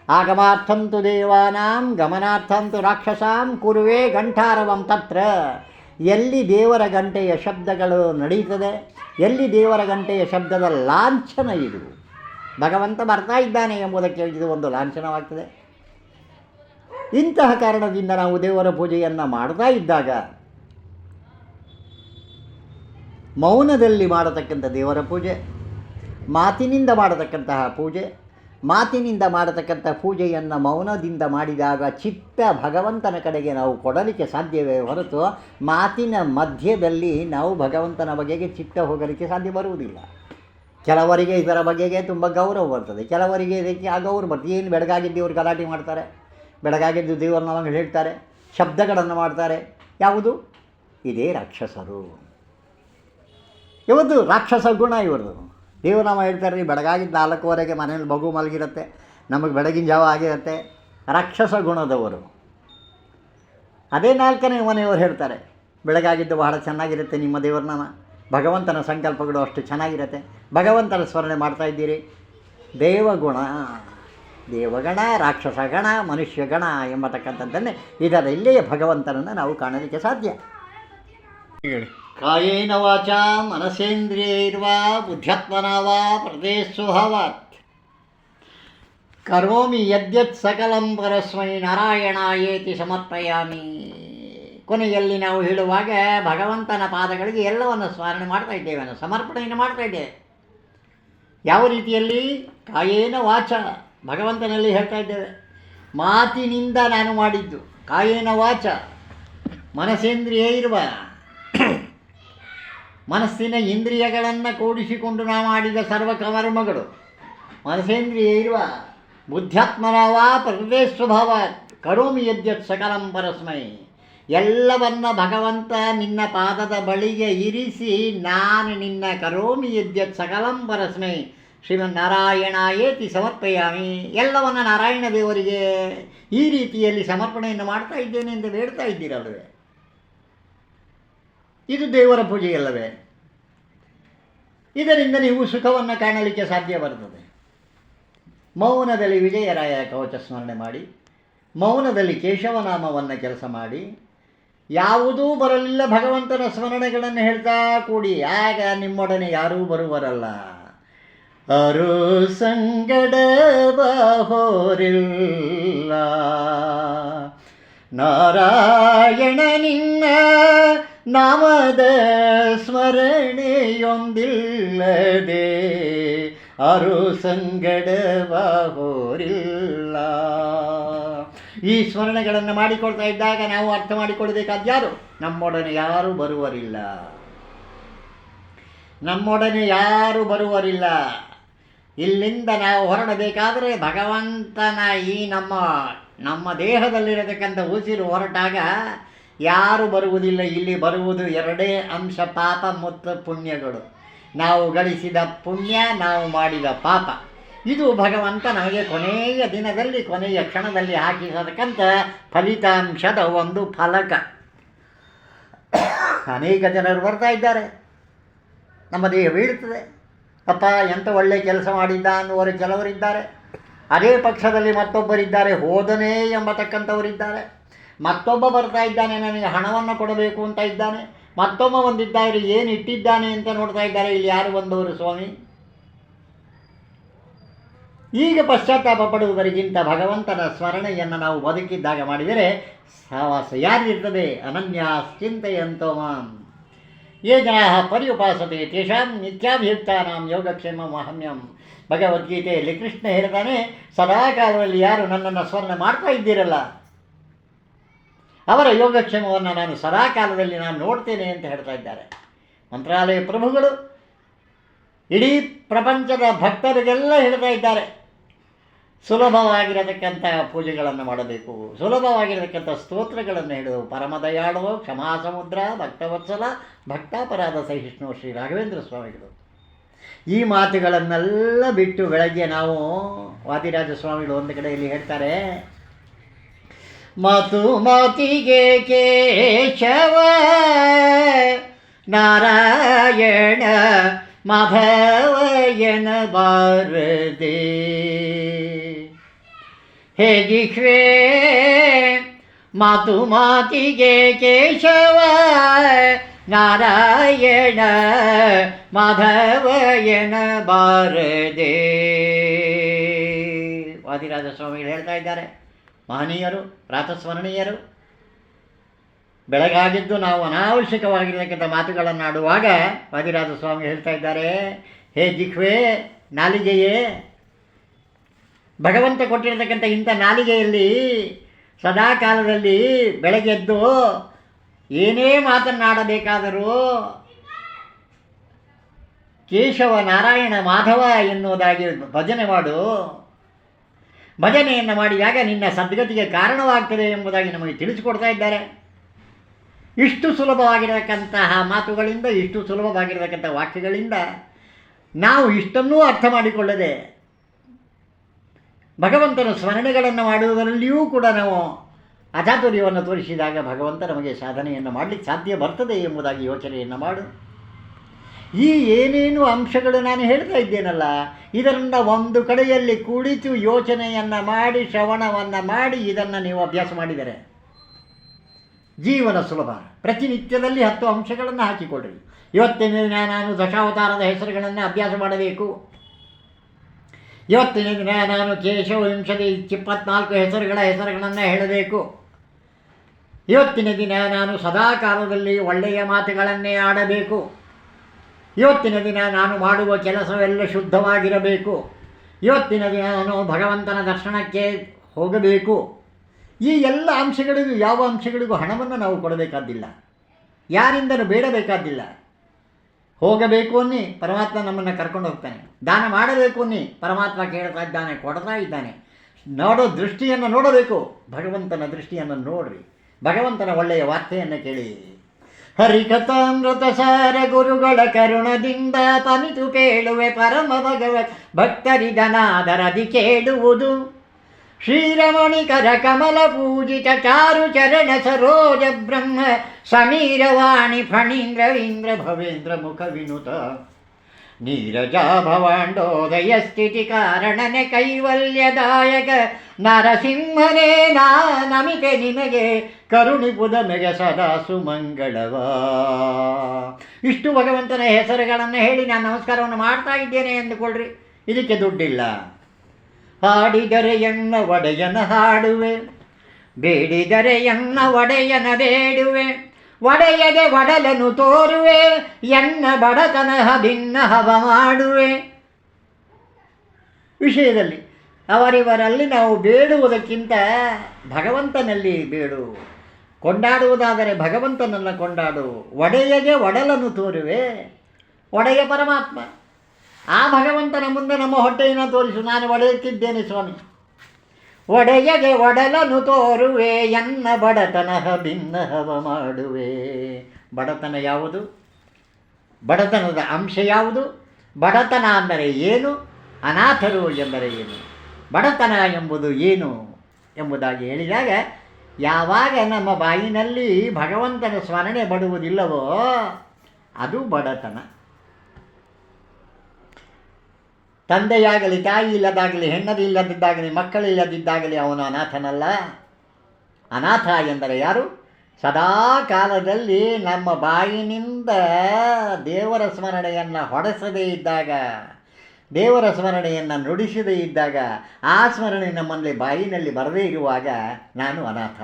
ಆಗಮಾರ್ಥಂತು ದೇವಾನಾಂ, ಗಮನಾರ್ಥಂತು ರಾಕ್ಷಸಾಂ, ಕುರುವೇ ಗಂಠಾರವಂ ತತ್ರ. ಎಲ್ಲಿ ದೇವರ ಗಂಟೆಯ ಶಬ್ದಗಳು ನಡೀತದೆ, ಎಲ್ಲಿ ದೇವರ ಗಂಟೆಯ ಶಬ್ದದ ಲಾಂಛನ ಇದು. ಭಗವಂತ ಬರ್ತಾ ಇದ್ದಾನೆ ಎಂಬುದಕ್ಕೆ ಇದು ಒಂದು ಲಾಂಛನವಾಗ್ತದೆ. ಇಂತಹ ಕಾರಣದಿಂದ ನಾವು ದೇವರ ಪೂಜೆಯನ್ನು ಮಾಡ್ತಾ ಇದ್ದಾಗ ಮೌನದಲ್ಲಿ ಮಾಡತಕ್ಕಂಥ ದೇವರ ಪೂಜೆ, ಮಾತಿನಿಂದ ಮಾಡತಕ್ಕಂತಹ ಪೂಜೆ, ಮಾತಿನಿಂದ ಮಾಡತಕ್ಕಂಥ ಪೂಜೆಯನ್ನು ಮೌನದಿಂದ ಮಾಡಿದಾಗ ಚಿತ್ತ ಭಗವಂತನ ಕಡೆಗೆ ನಾವು ಕೊಡಲಿಕ್ಕೆ ಸಾಧ್ಯವೇ ಹೊರತು ಮಾತಿನ ಮಧ್ಯದಲ್ಲಿ ನಾವು ಭಗವಂತನ ಬಗೆಗೆ ಚಿತ್ತ ಹೋಗಲಿಕ್ಕೆ ಸಾಧ್ಯ ಬರುವುದಿಲ್ಲ. ಕೆಲವರಿಗೆ ಇದರ ಬಗೆಗೆ ತುಂಬ ಗೌರವ ಬರ್ತದೆ, ಕೆಲವರಿಗೆ ಇದಕ್ಕೆ ಗೌರವ ಬರ್ತದೆ. ಏನು ಬೆಳಗಾಗಿದ್ದು ಗಲಾಟೆ ಮಾಡ್ತಾರೆ? ಬೆಳಗಾಗಿದ್ದು ದೇವರನ್ನ ಹೇಳ್ತಾರೆ, ಶಬ್ದಗಳನ್ನು ಮಾಡ್ತಾರೆ. ಯಾವುದು? ಇದೇ ರಾಕ್ಷಸರು. ಇವತ್ತು ರಾಕ್ಷಸ ಗುಣ ಇವ್ರದ್ದು. ದೇವನಾಮ ಹೇಳ್ತಾರೆ ರೀ ಬೆಳಗಾಗಿದ್ದ ನಾಲ್ಕುವರೆಗೆ ಮನೇಲಿ ಮಗು ಮಲಗಿರುತ್ತೆ, ನಮಗೆ ಬೆಳಗಿನ ಜಾವ ಆಗಿರುತ್ತೆ. ರಾಕ್ಷಸ ಗುಣದವರು. ಅದೇ ನಾಲ್ಕನೇ ಮನೆಯವರು ಹೇಳ್ತಾರೆ, ಬೆಳಗಾಗಿದ್ದು ಬಹಳ ಚೆನ್ನಾಗಿರುತ್ತೆ ನಿಮ್ಮ ದೇವರನಾಮ ಭಗವಂತನ ಸಂಕಲ್ಪಗಳು ಅಷ್ಟು ಚೆನ್ನಾಗಿರುತ್ತೆ. ಭಗವಂತನ ಸ್ಮರಣೆ ಮಾಡ್ತಾ ಇದ್ದೀರಿ. ದೇವಗುಣ. ದೇವಗಣ ರಾಕ್ಷಸ ಗಣ ಮನುಷ್ಯ ಗಣ ಎಂಬತಕ್ಕಂಥದ್ದನ್ನೇ ಇದರ ಇಲ್ಲಿಯೇ ಭಗವಂತನನ್ನು ನಾವು ಕಾಣಲಿಕ್ಕೆ ಸಾಧ್ಯ. ಕಾಯೇನ ವಾಚ ಮನಸೇಂದ್ರಿಯೈರ್ವ ಬುದ್ಧ್ಯತ್ಮನ ವಾ ಪ್ರದೇಶಸ್ವಭಾವಾತ್ ಕರೋಮಿ ಯದ್ಯತ್ ಸಕಲಂ ಪರಸ್ಮೈ ನಾರಾಯಣಾಯೇತಿ ಸಮರ್ಪಯಾಮಿ. ಕೊನೆಯಲ್ಲಿ ನಾವು ಹೇಳುವಾಗ ಭಗವಂತನ ಪಾದಗಳಿಗೆ ಎಲ್ಲವನ್ನು ಸ್ಮರಣೆ ಮಾಡ್ತಾ ಇದ್ದೇವೆ ಸಮರ್ಪಣೆಯನ್ನು ಮಾಡ್ತಾ ಇದ್ದೇವೆ. ಯಾವ ರೀತಿಯಲ್ಲಿ? ಕಾಯೇನ ವಾಚ. ಭಗವಂತನಲ್ಲಿ ಹೇಳ್ತಾ ಇದ್ದೇವೆ, ಮಾತಿನಿಂದ ನಾನು ಮಾಡಿದ್ದು, ಕಾಯೇನ ವಾಚ ಮನಸ್ಸೇಂದ್ರಿಯ ಇರುವ, ಮನಸ್ಸಿನ ಇಂದ್ರಿಯಗಳನ್ನು ಕೂಡಿಸಿಕೊಂಡು ನಾವು ಮಾಡಿದ ಸರ್ವ ಕರ್ಮಗಳು ಮನಸ್ಸೇಂದ್ರಿಯ ಇರುವ ಬುದ್ಧಾತ್ಮನವ ಪ್ರಕೃತಿ ಸ್ವಭಾವ, ಕರೋಮಿ ಯದ್ಯತ್ ಸಕಲಂ ಪರಸ್ಮೈ, ಎಲ್ಲವನ್ನ ಭಗವಂತ ನಿನ್ನ ಪಾದದ ಬಳಿಗೆ ಇರಿಸಿ, ನಾನು ನಿನ್ನ ಕರೋಮಿ ಯದ್ಯತ್ ಸಕಲಂ ಪರಸ್ಮೈ ಶ್ರೀಮನ್ನಾರಾಯಣಾಯೇತಿ ಸಮರ್ಪಯಾಮಿ. ಎಲ್ಲವನ್ನ ನಾರಾಯಣ ದೇವರಿಗೆ ಈ ರೀತಿಯಲ್ಲಿ ಸಮರ್ಪಣೆಯನ್ನು ಮಾಡ್ತಾ ಇದ್ದೇನೆ ಎಂದು ಬೇಡ್ತಾ ಇದ್ದೀರಲ್ವೇ ಇದು ದೇವರ ಪೂಜೆಯಲ್ಲವೇ? ಇದರಿಂದ ನೀವು ಸುಖವನ್ನು ಕಾಣಲಿಕ್ಕೆ ಸಾಧ್ಯ ಬರ್ತದೆ. ಮೌನದಲ್ಲಿ ವಿಜಯರಾಯ ಕವಚ ಸ್ಮರಣೆ ಮಾಡಿ, ಮೌನದಲ್ಲಿ ಕೇಶವನಾಮವನ್ನು ಕೆಲಸ ಮಾಡಿ, ಯಾವುದೂ ಬರಲಿಲ್ಲ ಭಗವಂತನ ಸ್ಮರಣೆಗಳನ್ನು ಹೇಳ್ತಾ ಕೂಡಿ, ಆಗ ನಿಮ್ಮೊಡನೆ ಯಾರೂ ಬರುವರಲ್ಲ. ಅರು ಸಂಗಡ ಹೋರಿಲ್ಲ ನಾರಾಯಣ ನಿನ್ನ ನಾಮದ ಸ್ಮರಣೆಯೊಂದಿಲ್ಲದೆ ಅರು ಸಂಗಡವ ಹೋರಿಲ್ಲ ಈ ಸ್ಮರಣೆಗಳನ್ನು ಮಾಡಿಕೊಳ್ತಾ ಇದ್ದಾಗ ನಾವು ಅರ್ಥ ಮಾಡಿಕೊಳ್ಬೇಕಾದ್ಯಾರು ನಮ್ಮೊಡನೆ ಯಾರೂ ಬರುವರಿಲ್ಲ ನಮ್ಮೊಡನೆ ಯಾರೂ ಬರುವರಿಲ್ಲ ಇಲ್ಲಿಂದ ನಾವು ಹೊರಡಬೇಕಾದರೆ ಭಗವಂತನ ಈ ನಮ್ಮ ನಮ್ಮ ದೇಹದಲ್ಲಿರತಕ್ಕಂಥ ಉಸಿರು ಹೊರಟಾಗ ಯಾರು ಬರುವುದಿಲ್ಲ. ಇಲ್ಲಿ ಬರುವುದು ಎರಡೇ ಅಂಶ ಪಾಪ ಮತ್ತು ಪುಣ್ಯಗಳು. ನಾವು ಗಳಿಸಿದ ಪುಣ್ಯ, ನಾವು ಮಾಡಿದ ಪಾಪ. ಇದು ಭಗವಂತ ನಮಗೆ ಕೊನೆಯ ದಿನದಲ್ಲಿ, ಕೊನೆಯ ಕ್ಷಣದಲ್ಲಿ ಹಾಕಿಸತಕ್ಕಂಥ ಫಲಿತಾಂಶದ ಒಂದು ಫಲಕ. ಅನೇಕ ಜನರು ಬರ್ತಾ ಇದ್ದಾರೆ. ನಮ್ಮ ದೇಹ ಬೀಳ್ತದೆ ಅಪ್ಪ ಎಂಥ ಒಳ್ಳೆಯ ಕೆಲಸ ಮಾಡಿದ್ದ ಅನ್ನುವರು ಕೆಲವರಿದ್ದಾರೆ. ಅದೇ ಪಕ್ಷದಲ್ಲಿ ಮತ್ತೊಬ್ಬರಿದ್ದಾರೆ, ಹೋದನೇ ಎಂಬತಕ್ಕಂಥವರಿದ್ದಾರೆ. ಮತ್ತೊಬ್ಬ ಬರ್ತಾ ಇದ್ದಾನೆ, ನನಗೆ ಹಣವನ್ನು ಕೊಡಬೇಕು ಅಂತ ಇದ್ದಾನೆ. ಮತ್ತೊಬ್ಬ ಬಂದಿದ್ದಾರೆ, ಏನು ಇಟ್ಟಿದ್ದಾನೆ ಅಂತ ನೋಡ್ತಾ ಇದ್ದಾರೆ. ಇಲ್ಲಿ ಯಾರು ಬಂದವರು, ಸ್ವಾಮಿ? ಈಗ ಪಶ್ಚಾತ್ತಾಪ ಪಡುವುದರಿಗಿಂತ ಭಗವಂತನ ಸ್ಮರಣೆಯನ್ನು ನಾವು ಬದುಕಿದ್ದಾಗ ಮಾಡಿದರೆ ಸಹವಾಸ ಯಾರಿರ್ತದೆ ಅನನ್ಯ ಚಿಂತೆಯಂತೋ ಮಾಂ. ಯೇ ಜನಾ ಪರ್ಯುಪಾಸತೆ ತೇಷಾಂ ನಿತ್ಯಾಭಿಯುಕ್ತಾನಾಂ ಯೋಗಕ್ಷೇಮ ಮಹಮ್ಯಂ ಭಗವದ್ಗೀತೆಯಲ್ಲಿ ಕೃಷ್ಣ ಹೇಳ್ತಾನೆ, ಸದಾಕಾಲದಲ್ಲಿ ಯಾರು ನನ್ನನ್ನು ಸ್ಮರಣೆ ಮಾಡ್ತಾ ಇದ್ದೀರಲ್ಲ? ಅವರ ಯೋಗಕ್ಷೇಮವನ್ನು ನಾನು ಸದಾಕಾಲದಲ್ಲಿ ನಾನು ನೋಡ್ತೇನೆ ಅಂತ ಹೇಳ್ತಾ ಇದ್ದಾರೆ. ಮಂತ್ರಾಲಯ ಪ್ರಭುಗಳು, ಇಡೀ ಪ್ರಪಂಚದ ಭಕ್ತರಿಗೆಲ್ಲ ಹೇಳ್ತಾ ಇದ್ದಾರೆ. ಸುಲಭವಾಗಿರತಕ್ಕಂಥ ಪೂಜೆಗಳನ್ನು ಮಾಡಬೇಕು. ಸುಲಭವಾಗಿರತಕ್ಕಂಥ ಸ್ತೋತ್ರಗಳನ್ನು ಹೇಳೋ ಪರಮದಯಾಳುವ ಕ್ಷಮಾ ಸಮುದ್ರ ಭಕ್ತವತ್ಸಲ, ಭಕ್ತಾಪರಾಧ ಸಹಿಷ್ಣು ಶ್ರೀ ರಾಘವೇಂದ್ರ ಸ್ವಾಮಿಗಳು. ಈ ಮಾತುಗಳನ್ನೆಲ್ಲ ಬಿಟ್ಟು ಬೆಳಗ್ಗೆ ನಾವು ವಾದಿರಾಜ ಸ್ವಾಮಿಗಳು ಒಂದು ಕಡೆಯಲ್ಲಿ ಹೇಳ್ತಾರೆ, ಮಾತು ಮಾತಿಗೆ ಕೇಶವ, ನಾರಾಯಣ ಮಾಧವಯನ ಬಾರದೆ ಹೇಗಿಷ್ವೇ ಮಾತು ಮಾತಿಗೆ ಕೇಶವ, ನಾರಾಯಣ ಮಾಧವಯನ ಬಾರದೆ ವಾದಿರಾಜ ಸ್ವಾಮಿಗಳು ಹೇಳ್ತಾ ಇದ್ದಾರೆ, ಮಹನೀಯರು, ಪ್ರಾತಸ್ಮರಣೀಯರು, ಬೆಳಗಾಗಿದ್ದು ನಾವು ಅನಾವಶ್ಯಕವಾಗಿರತಕ್ಕಂಥ ಮಾತುಗಳನ್ನು ಆಡುವಾಗ ವಾದಿರಾಜ ಸ್ವಾಮಿ ಹೇಳ್ತಾ ಇದ್ದಾರೆ ಹೇ ಜಿಖ್ವೆ ನಾಲಿಗೆಯೇ ಭಗವಂತ ಕೊಟ್ಟಿರತಕ್ಕಂಥ ಇಂಥ ನಾಲಿಗೆಯಲ್ಲಿ ಸದಾ ಕಾಲದಲ್ಲಿ ಬೆಳಗ್ಗೆದ್ದು ಏನೇ ಮಾತನ್ನಾಡಬೇಕಾದರೂ ಕೇಶವ ನಾರಾಯಣ ಮಾಧವ ಎನ್ನುವುದಾಗಿ ಭಜನೆ ಮಾಡು. ಭಜನೆಯನ್ನು ಮಾಡಿದಾಗ ನಿನ್ನ ಸದ್ಗತಿಗೆ ಕಾರಣವಾಗ್ತದೆ ಎಂಬುದಾಗಿ ನಮಗೆ ತಿಳಿಸಿಕೊಡ್ತಾ ಇದ್ದಾರೆ. ಇಷ್ಟು ಸುಲಭವಾಗಿರತಕ್ಕಂತಹ ಮಾತುಗಳಿಂದ, ಇಷ್ಟು ಸುಲಭವಾಗಿರತಕ್ಕಂಥ ವಾಕ್ಯಗಳಿಂದ ನಾವು ಇಷ್ಟನ್ನೂ ಅರ್ಥ ಮಾಡಿಕೊಳ್ಳದೆ ಭಗವಂತನ ಸ್ಮರಣೆಗಳನ್ನು ಮಾಡುವುದರಲ್ಲಿಯೂ ಕೂಡ ನಾವು ಅಚಾತುರ್ಯವನ್ನು ತೋರಿಸಿದಾಗ ಭಗವಂತ ನಮಗೆ ಸಾಧನೆಯನ್ನು ಮಾಡಲಿಕ್ಕೆ ಸಾಧ್ಯ ಬರ್ತದೆ ಎಂಬುದಾಗಿ ಯೋಚನೆಯನ್ನು ಮಾಡು. ಈ ಏನೇನು ಅಂಶಗಳು ನಾನು ಹೇಳ್ತಾ ಇದ್ದೇನಲ್ಲ, ಇದರಿಂದ ಒಂದು ಕಡೆಯಲ್ಲಿ ಕುಳಿತು ಯೋಚನೆಯನ್ನು ಮಾಡಿ, ಶ್ರವಣವನ್ನು ಮಾಡಿ ಇದನ್ನು ನೀವು ಅಭ್ಯಾಸ ಮಾಡಿದರೆ ಜೀವನ ಸುಲಭ. ಪ್ರತಿನಿತ್ಯದಲ್ಲಿ ಹತ್ತು ಅಂಶಗಳನ್ನು ಹಾಕಿಕೊಳ್ಳ್ರಿ ಇವತ್ತಿನ ದಿನ ನಾನು ದಶಾವತಾರದ ಹೆಸರುಗಳನ್ನು ಅಭ್ಯಾಸ ಮಾಡಬೇಕು. ಇವತ್ತಿನ ದಿನ ನಾನು ಕೇಶವ ವಿಂಶತಿ ಇಪ್ಪತ್ನಾಲ್ಕು ಹೆಸರುಗಳ ಹೆಸರುಗಳನ್ನು ಹೇಳಬೇಕು. ಇವತ್ತಿನ ದಿನ ನಾನು ಸದಾ ಕಾಲದಲ್ಲಿ ಒಳ್ಳೆಯ ಮಾತುಗಳನ್ನೇ ಆಡಬೇಕು. ಇವತ್ತಿನ ದಿನ ನಾನು ಮಾಡುವ ಕೆಲಸವೆಲ್ಲ ಶುದ್ಧವಾಗಿರಬೇಕು. ಇವತ್ತಿನ ದಿನ ನಾನು ಭಗವಂತನ ದರ್ಶನಕ್ಕೆ ಹೋಗಬೇಕು. ಈ ಎಲ್ಲ ಅಂಶಗಳಿಗೂ ಯಾವ ಅಂಶಗಳಿಗೂ ಹಣವನ್ನು ನಾವು ಕೊಡಬೇಕಾದ್ದಿಲ್ಲ ಯಾರಿಂದಲೂ ಬೇಡಬೇಕಾದ್ದಿಲ್ಲ ಹೋಗಬೇಕು ಅನ್ನಿ ಪರಮಾತ್ಮ ನಮ್ಮನ್ನು ಕರ್ಕೊಂಡು ಹೋಗ್ತಾನೆ. ದಾನ ಮಾಡಬೇಕು ಅನ್ನಿ ಪರಮಾತ್ಮ ಕೇಳ್ತಾ ಇದ್ದಾನೆ, ಕೊಡ್ತಾ ಇದ್ದಾನೆ. ನೋಡೋ ದೃಷ್ಟಿಯನ್ನು ನೋಡಬೇಕು, ಭಗವಂತನ ದೃಷ್ಟಿಯನ್ನು ನೋಡ್ರಿ. ಭಗವಂತನ ಒಳ್ಳೆಯ ವಾರ್ತೆಯನ್ನು ಕೇಳಿ. ಹರಿಕಥಾಮೃತ ಸಾರ ಗುರುಗಳ ಕರುಣದಿಂದ ತನಿತು ಕೇಳುವೆ ಪರಮ ಭಗವ ಭಕ್ತರಿದನಾದರದಿ ಕೇಳುವುದು. ಶ್ರೀರಮಣಿಕರ ಕಮಲ ಪೂಜಿತ ಚಾರು ಚರಣ ಸರೋಜ ಬ್ರಹ್ಮ ಸಮೀರವಾಣಿ ಫಣೀಂದ್ರವೀಂದ್ರ ಭವೇಂದ್ರ ಮುಖ ವಿನುತ. ನೀರಜ ಭವಾಂಡೋದಯ ಸ್ಥಿತಿ ಕಾರಣನೆ ಕೈವಲ್ಯದಾಯಕ ನರಸಿಂಹನೇ ನಾ ನಮಿತೆ ನಿಮಗೆ ಕರುಣಿಪುದ ಮೆಗೆ ಸದಾ ಸುಮಂಗಳವ. ಇಷ್ಟು ಭಗವಂತನ ಹೆಸರುಗಳನ್ನು ಹೇಳಿ ನಾನು ನಮಸ್ಕಾರವನ್ನು ಮಾಡ್ತಾ ಇದ್ದೇನೆ ಎಂದುಕೊಳ್ಳ್ರಿ ಇದಕ್ಕೆ ದುಡ್ಡಿಲ್ಲ. ಹಾಡಿದರೆ ಎನ್ನ ಒಡೆಯನ ಹಾಡುವೆ, ಬೇಡಿದರೆ ಎನ್ನ ಒಡೆಯನ ಬೇಡುವೆ, ಒಡೆಯದೆ ಒಡಲನು ತೋರುವೆ, ಎನ್ನ ಬಡತನ ಭಿನ್ನ ಹವ ಮಾಡುವೆ. ವಿಷಯದಲ್ಲಿ ಅವರಿವರಲ್ಲಿ ನಾವು ಬೇಡುವುದಕ್ಕಿಂತ ಭಗವಂತನಲ್ಲಿ ಬೇಡು. ಕೊಂಡಾಡುವುದಾದರೆ ಭಗವಂತನನ್ನು ಕೊಂಡಾಡು ಒಡೆಯಗೆ ಒಡಲನ್ನು ತೋರುವೆ, ಒಡೆಯ ಪರಮಾತ್ಮ. ಆ ಭಗವಂತನ ಮುಂದೆ ನಮ್ಮ ಹೊಟ್ಟೆಯನ್ನು ತೋರಿಸು. ನಾನು ಒಡೆಯುತ್ತಿದ್ದೇನೆ ಸ್ವಾಮಿ. ಒಡೆಯಗೆ ಒಡಲನು ತೋರುವೆ, ಎನ್ನ ಬಡತನ ಭಿನ್ನಹವ ಮಾಡುವೆ. ಬಡತನ ಯಾವುದು? ಬಡತನದ ಅಂಶ ಯಾವುದು? ಬಡತನ ಅಂದರೆ ಏನು? ಅನಾಥರು ಎಂದರೆ ಏನು? ಬಡತನ ಎಂಬುದು ಏನು ಎಂಬುದಾಗಿ ಹೇಳಿದಾಗ, ಯಾವಾಗ ನಮ್ಮ ಬಾಯಿನಲ್ಲಿ ಭಗವಂತನ ಸ್ಮರಣೆ ಬಡುವುದಿಲ್ಲವೋ, ಅದು ಬಡತನ. ತಂದೆಯಾಗಲಿ ತಾಯಿ ಇಲ್ಲದಾಗಲಿ ಹೆಣ್ಣದು ಇಲ್ಲದಿದ್ದಾಗಲಿ ಮಕ್ಕಳಿಲ್ಲದಿದ್ದಾಗಲಿ ಅವನು ಅನಾಥನಲ್ಲ. ಅನಾಥ ಎಂದರೆ ಯಾರು? ಸದಾ ಕಾಲದಲ್ಲಿ ನಮ್ಮ ಬಾಯಿನಿಂದ ದೇವರ ಸ್ಮರಣೆಯನ್ನು ಹೊಡೆಸದೇ ಇದ್ದಾಗ, ದೇವರ ಸ್ಮರಣೆಯನ್ನು ನುಡಿಸದೇ ಇದ್ದಾಗ, ಆ ಸ್ಮರಣೆ ನಮ್ಮಲ್ಲಿ ಬಾಯಿನಲ್ಲಿ ಬರದೇ ಇರುವಾಗ ನಾನು ಅನಾಥ.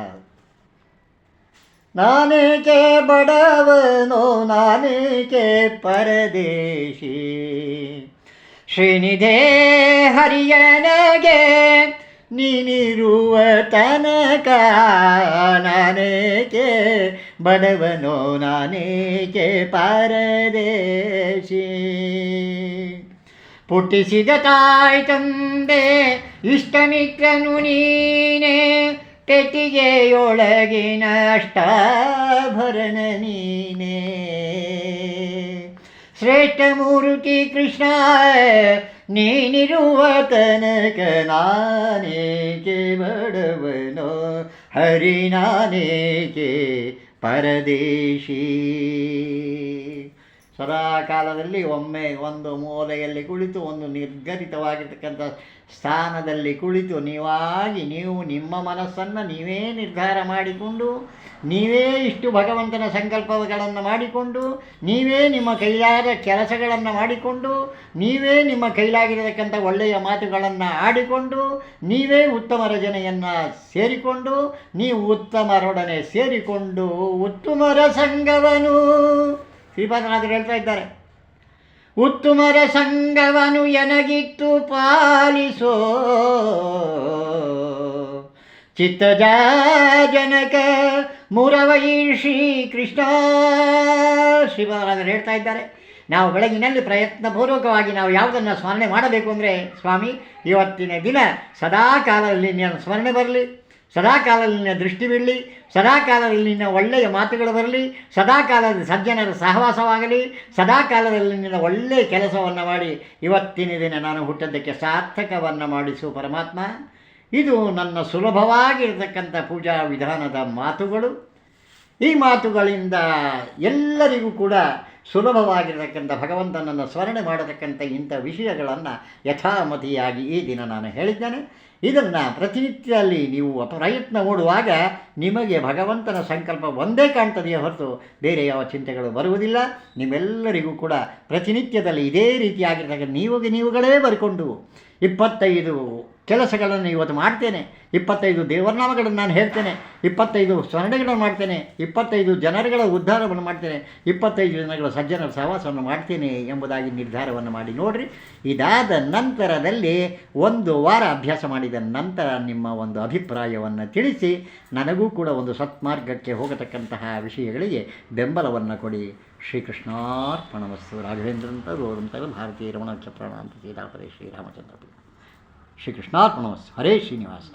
ನಾನೇಕೆ ಬಡವನು, ನಾನೇಕೆ ಪರದೇಶಿ? ಶ್ರೀನಿಧೇ ಹರಿಯನಗೆ, ನೀನಿರುವ ತನಕ ನಾನೇಕೆ? ಬಡವನೋ ನಾನೇಕೆ ಪರದೇಶಿ? ಪುಟ್ಟಿಸಿದ ತಾಯಿ ತಂದೆ, ಇಷ್ಟಮಿತ್ರನು ನೀನೇ ಪೆಟ್ಟಿಗೆಯೊಳಗಿನ ಅಷ್ಟಾಭರಣ ನೀನೇ. ಶ್ರೇಷ್ಠ ಮೂರ್ತಿ ಕೃಷ್ಣ ನೀನಿರುವ ತನಕ ನಾನೇಕೆ ಬಡವನೋ ಹರಿ ನಾನೇಕೆ ಪರದೇಶಿ ಸದಾ ಕಾಲದಲ್ಲಿ ಒಮ್ಮೆ ಒಂದು ಮೂಲೆಯಲ್ಲಿ ಕುಳಿತು, ಒಂದು ನಿರ್ಧರಿತವಾಗಿರ್ತಕ್ಕಂಥ ಸ್ಥಾನದಲ್ಲಿ ಕುಳಿತು, ನೀವಾಗಿ ನೀವು ನಿಮ್ಮ ಮನಸ್ಸನ್ನು ನೀವೇ ನಿರ್ಧಾರ ಮಾಡಿಕೊಂಡು, ನೀವೇ ಇಷ್ಟು ಭಗವಂತನ ಸಂಕಲ್ಪಗಳನ್ನು ಮಾಡಿಕೊಂಡು, ನೀವೇ ನಿಮ್ಮ ಕೈಲಾದ ಕೆಲಸಗಳನ್ನು ಮಾಡಿಕೊಂಡು, ನೀವೇ ನಿಮ್ಮ ಕೈಲಾಗಿರತಕ್ಕಂಥ ಒಳ್ಳೆಯ ಮಾತುಗಳನ್ನು ಆಡಿಕೊಂಡು, ನೀವೇ ಉತ್ತಮ ರಚನೆಯನ್ನು ಸೇರಿಕೊಂಡು, ನೀವು ಉತ್ತಮರೊಡನೆ ಸೇರಿಕೊಂಡು, ಉತ್ತಮರ ಸಂಘವನು. ಶ್ರೀಪಾದನಾಥರು ಹೇಳ್ತಾ ಇದ್ದಾರೆ. ಉತ್ತುಮರ ಸಂಘವನು ಎನಗಿತ್ತು ಪಾಲಿಸೋ ಚಿತ್ತಜ ಜನಕ ಮುರವೈ ಶ್ರೀ ಕೃಷ್ಣ ಶ್ರೀಮಹಾರಾಜರು ಹೇಳ್ತಾ ಇದ್ದಾರೆ, ನಾವು ಬೆಳಗಿನಲ್ಲಿ ಪ್ರಯತ್ನಪೂರ್ವಕವಾಗಿ ನಾವು ಯಾವುದನ್ನು ಸ್ಮರಣೆ ಮಾಡಬೇಕು ಅಂದರೆ ಸ್ವಾಮಿ, ಇವತ್ತಿನ ದಿನ ಸದಾ ಕಾಲದಲ್ಲಿ ಸ್ಮರಣೆ ಬರಲಿ. ಸದಾ ಕಾಲದಲ್ಲಿ ನಿನ್ನ ದೃಷ್ಟಿ ಬೀಳಲಿ ಸದಾಕಾಲದಲ್ಲಿ ನಿನ್ನ ಒಳ್ಳೆಯ ಮಾತುಗಳು ಬರಲಿ ಸದಾಕಾಲದಲ್ಲಿ ಸಜ್ಜನರ ಸಹವಾಸವಾಗಲಿ ಸದಾಕಾಲದಲ್ಲಿ ನಿನ್ನ ಒಳ್ಳೆಯ ಕೆಲಸವನ್ನು ಮಾಡಿ ಇವತ್ತಿನ ದಿನ ನಾನು ಹುಟ್ಟದ್ದಕ್ಕೆ ಸಾರ್ಥಕವನ್ನು ಮಾಡಿಸು ಪರಮಾತ್ಮ. ಇದು ನನ್ನ ಸುಲಭವಾಗಿರತಕ್ಕಂಥ ಪೂಜಾ ವಿಧಾನದ ಮಾತುಗಳು. ಈ ಮಾತುಗಳಿಂದ ಎಲ್ಲರಿಗೂ ಕೂಡ ಸುಲಭವಾಗಿರತಕ್ಕಂಥ ಭಗವಂತನನ್ನು ಸ್ಮರಣೆ ಮಾಡತಕ್ಕಂಥ ಇಂಥ ವಿಷಯಗಳನ್ನು ಯಥಾಮತಿಯಾಗಿ ಈ ದಿನ ನಾನು ಹೇಳಿದ್ದೇನೆ. ಇದನ್ನು ಪ್ರತಿನಿತ್ಯದಲ್ಲಿ ನೀವು ಪ್ರಯತ್ನ ಮಾಡುವಾಗ ನಿಮಗೆ ಭಗವಂತನ ಸಂಕಲ್ಪ ಒಂದೇ ಕಾಣ್ತದೆಯೇ ಹೊರತು ಬೇರೆ ಯಾವ ಚಿಂತೆಗಳು ಬರುವುದಿಲ್ಲ. ನಿಮ್ಮೆಲ್ಲರಿಗೂ ಕೂಡ ಪ್ರತಿನಿತ್ಯದಲ್ಲಿ ಇದೇ ರೀತಿಯಾಗಿರ್ತಕ್ಕಂಥ ನೀವುಗೆ ನೀವುಗಳೇ ಬರ್ಕೊಂಡು ಇಪ್ಪತ್ತೈದು ಕೆಲಸಗಳನ್ನು ಇವತ್ತು ಮಾಡ್ತೇನೆ. ಇಪ್ಪತ್ತೈದು ದೇವರನಾಮಗಳನ್ನು ನಾನು ಹೇಳ್ತೇನೆ. ಇಪ್ಪತ್ತೈದು ಸ್ವರ್ಣಗಳನ್ನು ಮಾಡ್ತೇನೆ. ಇಪ್ಪತ್ತೈದು ಜನರುಗಳ ಉದ್ಧಾರವನ್ನು ಮಾಡ್ತೇನೆ. ಇಪ್ಪತ್ತೈದು ಜನಗಳ ಸಜ್ಜನರ ಸಹವಾಸವನ್ನು ಮಾಡ್ತೇನೆ ಎಂಬುದಾಗಿ ನಿರ್ಧಾರವನ್ನು ಮಾಡಿ ನೋಡಿರಿ. ಇದಾದ ನಂತರದಲ್ಲಿ ಒಂದು ವಾರ ಅಭ್ಯಾಸ ಮಾಡಿದ ನಂತರ ನಿಮ್ಮ ಒಂದು ಅಭಿಪ್ರಾಯವನ್ನು ತಿಳಿಸಿ ನನಗೂ ಕೂಡ ಒಂದು ಸತ್ಮಾರ್ಗಕ್ಕೆ ಹೋಗತಕ್ಕಂತಹ ವಿಷಯಗಳಿಗೆ ಬೆಂಬಲವನ್ನು ಕೊಡಿ. ಶ್ರೀಕೃಷ್ಣಾರ್ಪಣವಸ್ತು ರಾಘವೇಂದ್ರಂತ ಗೋರಂತ ಭಾರತೀಯ ರಮಣ ಚಪ್ರಣ ಅಂತ ಸೀತಾಪತಿ ಶ್ರೀರಾಮಚಂದ್ರ श्री कृष्णार्पणमस्तु हरे श्रीनिवास।